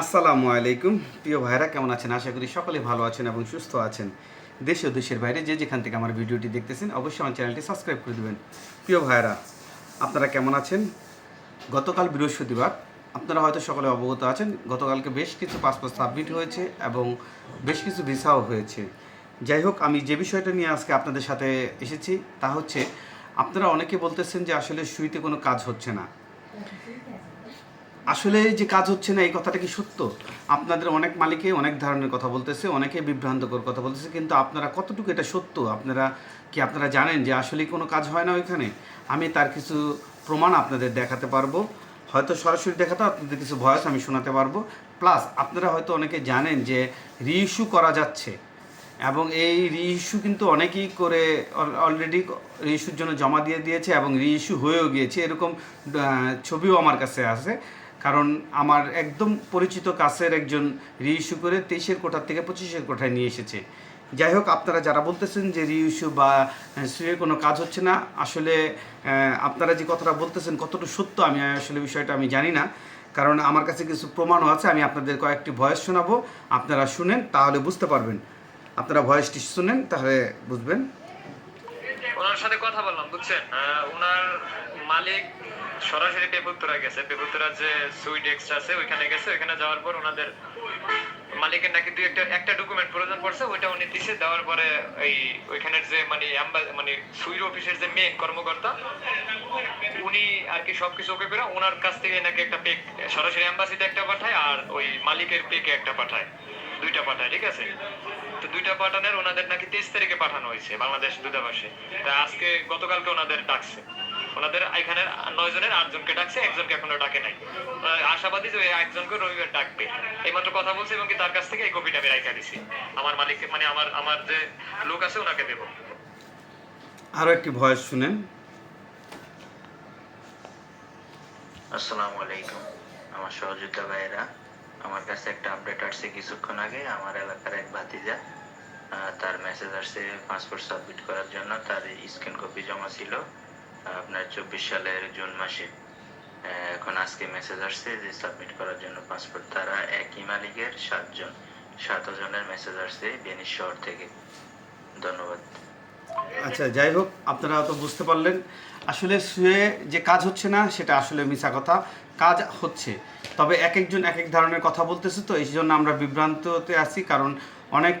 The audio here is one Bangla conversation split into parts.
আসসালামু আলাইকুম। প্রিয় ভাইরা কেমন আছেন? আশা করি সকলে ভালো আছেন এবং সুস্থ আছেন। দেশে ও দেশের বাইরে যে যেখান থেকে আমার ভিডিওটি দেখতেছেন, অবশ্যই আমার চ্যানেলটি সাবস্ক্রাইব করে দেবেন। প্রিয় ভাইরা আপনারা কেমন আছেন? গতকাল বৃহস্পতিবার, আপনারা হয়তো সকলে অবগত আছেন, গতকালকে বেশ কিছু পাসপোর্ট সাবমিট হয়েছে এবং বেশ কিছু ভিসাও হয়েছে। যাই হোক, আমি যে বিষয়টা নিয়ে আজকে আপনাদের সাথে এসেছি তা হচ্ছে, আপনারা অনেকে বলতেছেন যে আসলে সুইতে কোনো কাজ হচ্ছে না। আসলে যে কাজ হচ্ছে না, এই কথাটা কি সত্য? আপনাদের অনেক মালিকে অনেক ধরনের কথা বলতেছে, অনেকে বিভ্রান্তকর কথা বলতেছে, কিন্তু আপনারা কতটুকু এটা সত্য? আপনারা কি আপনারা জানেন যে আসলে কোনো কাজ হয় না ওইখানে? আমি তার কিছু প্রমাণ আপনাদের দেখাতে পারব। হয়তো সরাসরি দেখাতে আপনাদের কিছু ভয়েস আমি শোনাতে পারব। প্লাস আপনারা হয়তো অনেকে জানেন যে রিইস্যু করা যাচ্ছে এবং এই রিইস্যু কিন্তু অনেকেই করে অলরেডি রিইস্যুর জন্য জমা দিয়ে দিয়েছে এবং রিইস্যু হয়েও গিয়েছে। এরকম ছবিও আমার কাছে আছে। কারণ আমার একদম পরিচিত কাছের একজন রিইস্যু করে তেইশের কোঠার থেকে পঁচিশের কোঠায় নিয়ে এসেছে। যাই হোক, আপনারা যারা বলতেছেন যে রিইস্যু বা সুয়ে কোনো কাজ হচ্ছে না, আসলে আপনারা যে কথাটা বলতেছেন কতটুকু সত্য আমি আসলে বিষয়টা আমি জানি না। কারণ আমার কাছে কিছু প্রমাণও আছে, আমি আপনাদের কয়েকটি ভয়েস শোনাবো। আপনারা শুনেন, তাহলে বুঝতে পারবেন। আপনারা ভয়েসটি শুনেন, তাহলে বুঝবেন। ওনার সাথে কথা বললাম, বুঝছেন? ওনার মালিক সরাসরি পেপুত্তরা গেছে। পেপুত্তরা যে সুইট এক্সট্রা আছে, ওইখানে গেছে। ওইখানে যাওয়ার পর ওনাদের মালিকের নাকি দুই একটা একটা ডকুমেন্ট প্রয়োজন পড়ছে, ওইটা উনি দিছে। দেওয়ার পরে এই ওইখানের যে মানে মানে সুইর অফিসের যে মেন কর্মকর্তা, উনি আর কি সবকিছু ওকে করে ওনার কাছ থেকে নাকি একটা পেক সরাসরি অ্যাম্বাসিতে একটা পাঠায় আর ওই মালিকের পেকে একটা পাঠায়। দুইটা পাঠায়, ঠিক আছে? তো দুইটা পাঠানোর ওনাদের নাকি তেইশ তারিখে পাঠানো হয়েছে বাংলাদেশ দূতাবাসে। তা আজকে গতকালকে ওনাদের ডাকছে। ওনাদের এখানের নয় জনের আটজনকে ডাকছে একজনকে এখনও ডাকে নাই। আশাবাদী যে ওই একজনকে রবিবার ডাকবে। এইমাত্র কথা বলছে এবং কি তার কাছ থেকে এই কপিটা আমি রাইখা দিছি। আমার মালিক মানে আমার আমার যে লোক আছে ওনাকে দেবো। আরও একটি ভয়েস শুনেন। আসসালামু আলাইকুম। আমার সহযোগিতা ভাইয়েরা আমার কাছে একটা আপডেট আসছে কিছুক্ষণ আগে। আমার এলাকার এক ভাতিজা তার মেসেজ আসছে পাসপোর্ট সাবমিট করার জন্য। তার স্ক্যান কপি জমা ছিল। আপনার চব্বিশ সালের জুন মাসে। এখন আজকে মেসেজ আসছে যে সাবমিট করার জন্য পাসপোর্ট তারা একই মালিকের সাতজন, সাতজনের মেসেজ আসছে বেনিস শহর থেকে। ধন্যবাদ। আচ্ছা যাই হোক, আপনারা তো বুঝতে পারলেন। আসলে শুয়ে যে কাজ হচ্ছে না, সেটা আসলে মিছা কথা। কাজ হচ্ছে। তবে এক একজন এক এক ধরনের কথা বলতেছে তো, এই জন্য আমরা বিভ্রান্ততে আছি, কারণ অনেক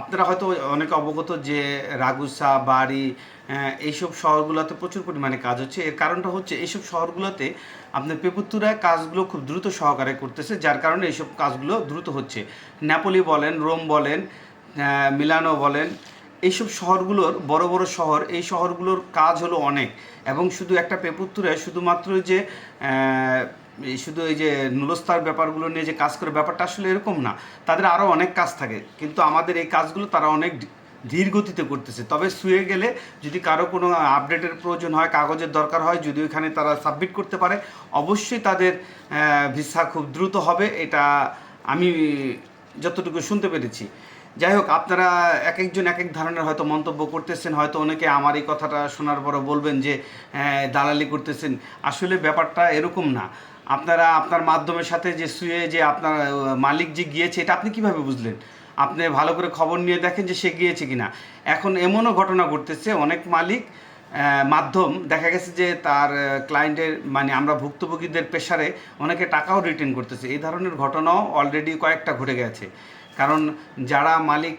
আপনারা হয়তো অনেকে অবগত যে রাগুসা, বাড়ি এইসব শহরগুলোতে প্রচুর পরিমাণে কাজ হচ্ছে। এর কারণটা হচ্ছে এইসব শহরগুলোতে আপনার পেপুত্তুরা কাজগুলো খুব দ্রুত সহকারে করতেছে, যার কারণে এইসব কাজগুলো দ্রুত হচ্ছে। নেপোলি বলেন, রোম বলেন মিলানো বলেন, এইসব শহরগুলোর বড় বড় শহর, এই শহরগুলোর কাজ হলো অনেক। এবং শুধু একটা পেপুত্তুরে শুধুমাত্র যে শুধু এই যে নুলস্তার ব্যাপারগুলো নিয়ে যে কাজ করে, ব্যাপারটা আসলে এরকম না। তাদের আরও অনেক কাজ থাকে, কিন্তু আমাদের এই কাজগুলো তারা অনেক ধীর গতিতে করতেছে। তবে শুয়ে গেলে যদি কারও কোনো আপডেটের প্রয়োজন হয়, কাগজের দরকার হয়, যদি ওইখানে তারা সাবমিট করতে পারে, অবশ্যই তাদের ভিসা খুব দ্রুত হবে। এটা আমি যতটুকু শুনতে পেরেছি। যাই হোক, আপনারা এক একজন এক এক ধরনের হয়তো মন্তব্য করতেছেন। হয়তো অনেকে আমার এই কথাটা শোনার পরে বলবেন যে দালালি করতেছেন। আসলে ব্যাপারটা এরকম না। আপনারা আপনার মাধ্যমের সাথে যে শুয়ে যে আপনার মালিক যে গিয়েছে, এটা আপনি কীভাবে বুঝলেন? আপনি ভালো করে খবর নিয়ে দেখেন যে সে গিয়েছে কি না এখন এমনও ঘটনা ঘটতেছে, অনেক মালিক মাধ্যম, দেখা গেছে যে তার ক্লায়েন্টের মানে আমরা ভুক্তভোগীদের পেশারে অনেকে টাকাও রিটার্ন করতেছে। এই ধরনের ঘটনাও অলরেডি কয়েকটা ঘটে গেছে। কারণ যারা মালিক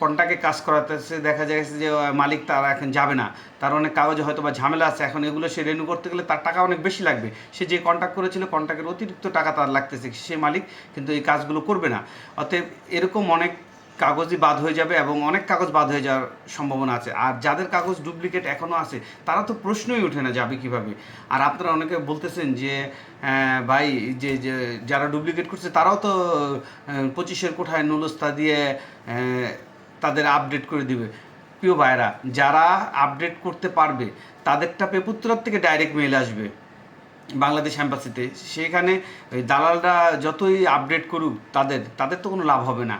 কন্টাকে কাজ করাতেছে, দেখা যাচ্ছে যে মালিক তারা এখন যাবে না। তার অনেক কাগজে হয়তো বা ঝামেলা আছে। এখন এগুলো সে রেনু করতে গেলে তার টাকা অনেক বেশি লাগবে। সে যে কন্ট্যাক্ট করেছিল কন্ট্যাক্টের অতিরিক্ত টাকা তার লাগতেছে সে মালিক কিন্তু এই কাজগুলো করবে না। অতএব এরকম অনেক কাগজই বাদ হয়ে যাবে এবং অনেক কাগজ বাদ হয়ে যাওয়ার সম্ভাবনা আছে। আর যাদের কাগজ ডুপ্লিকেট এখনও আছে, তারা তো প্রশ্নই ওঠে না যাবে কীভাবে। আর আপনারা অনেকে বলতেছেন যে ভাই, যে যারা ডুপ্লিকেট করছে, তারাও তো পঁচিশের কোঠায় নুলস্তা দিয়ে তাদের আপডেট করে দিবে। প্রিয় ভাইরা যারা আপডেট করতে পারবে, তাদেরটা পেপুত্তরার থেকে ডাইরেক্ট মেল আসবে বাংলাদেশ অ্যাম্বাসিতে সেখানে ওই দালালরা যতই আপডেট করুক, তাদের তাদের তো কোনো লাভ হবে না।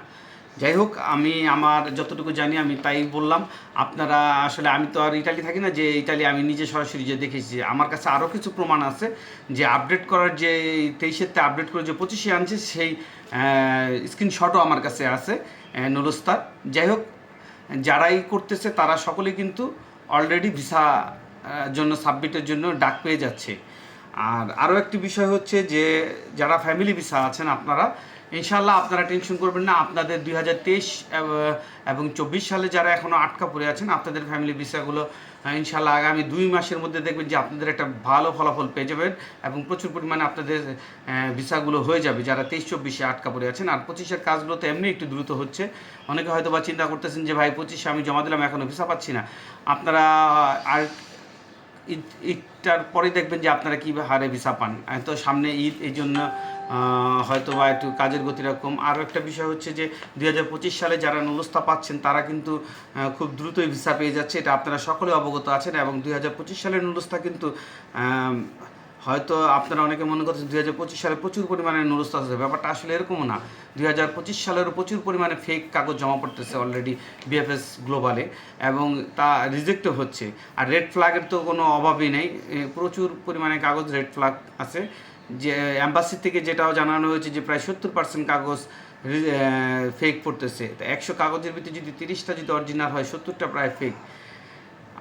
যাই হোক, আমি আমার যতটুকু জানি, আমি তাই বললাম। আপনারা আসলে, আমি তো আর ইটালি থাকি না, যে ইটালি আমি নিজে সরাসরি যে দেখেছি, আমার কাছে আরও কিছু প্রমাণ আছে, যে আপডেট করার যে তেইশেরতে আপডেট করে যে পঁচিশে আনছে, সেই স্ক্রিনশটও আমার কাছে আছে। নুরস্তার যাই হোক, যারাই করতেছে তারা সকলে কিন্তু অলরেডি ভিসা জন্য সাবমিটের জন্য ডাক পেয়ে যাচ্ছে। আর আরও একটি বিষয় হচ্ছে যে, যারা ফ্যামিলি ভিসা আছেন আপনারা ইনশাল্লাহ আপনারা টেনশন করবেন না আপনাদের দুই হাজার তেইশ এবং চব্বিশ সালে যারা এখনও আটকা পড়ে আছেন আপনাদের ফ্যামিলি ভিসাগুলো ইনশাল্লাহ আগামী দুই মাসের মধ্যে দেখবেন যে আপনাদের একটা ভালো ফলাফল পেয়ে যাবেন এবং প্রচুর পরিমাণে আপনাদের আহ, ভিসাগুলো হয়ে যাবে যারা তেইশ চব্বিশে আটকা পড়ে আছেন। আর পঁচিশের কাজগুলো তো এমনি একটু দ্রুত হচ্ছে। অনেকে হয়তো বা চিন্তা করতেছেন যে ভাই পঁচিশে আমি জমা দিলাম এখনও ভিসা পাচ্ছি না। আপনারা আর ঈদটার পরে দেখবেন যে আপনারা কী হারে ভিসা পান। তো সামনে ঈদ, এই জন্য হয়তো বা একটু কাজের গতি রকম আরও একটা বিষয় হচ্ছে যে, দুই সালে যারা নুলস্থা পাচ্ছেন, তারা কিন্তু খুব দ্রুতই ভিসা পেয়ে যাচ্ছে। এটা আপনারা সকলে অবগত আছেন এবং দুই হাজার পঁচিশ সালের নুলস্থা কিন্তু হয়তো আপনারা অনেকে মনে করছেন দুই হাজার পঁচিশ সালে প্রচুর পরিমাণে নুরস্ত আছে ব্যাপারটা আসলে এরকমও না। দুই হাজার পঁচিশ সালেরও প্রচুর পরিমাণে ফেক কাগজ জমা পড়তেছে অলরেডি বিএফএস গ্লোবালে এবং তা রিজেক্টও হচ্ছে। আর রেড ফ্ল্যাগের তো কোনো অভাবই নেই। প্রচুর পরিমাণে কাগজ রেড ফ্ল্যাগ আছে। যে অ্যাম্বাসি থেকে যেটাও জানানো হয়েছে যে প্রায় সত্তর পার্সেন্ট কাগজ ফেক পড়তেছে। তো একশো কাগজের ভিতরে যদি তিরিশটা যদি অরিজিনাল হয়, সত্তরটা প্রায় ফেক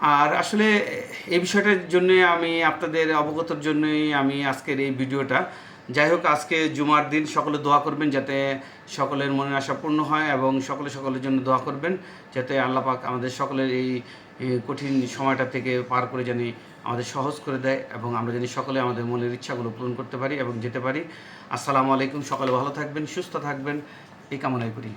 আর আসলে এই বিষয়টার জন্য আমি আপনাদের অবগতর জন্যই আমি আজকের এই ভিডিওটা। যাই হোক, আজকে জুমার দিন সকলে দোয়া করবেন যাতে সকলের মনের আশা পূর্ণ হয় এবং সকলে সকলের জন্য দোয়া করবেন যাতে আল্লাহ পাক আমাদের সকলের এই কঠিন সময়টা থেকে পার করে জানি আমাদের সহজ করে দেয় এবং আমরা জানি সকলে আমাদের মনের ইচ্ছাগুলো পূরণ করতে পারি এবং যেতে পারি। আসসালামু আলাইকুম, সকলে ভালো থাকবেন, সুস্থ থাকবেন। এই কামনাই করি।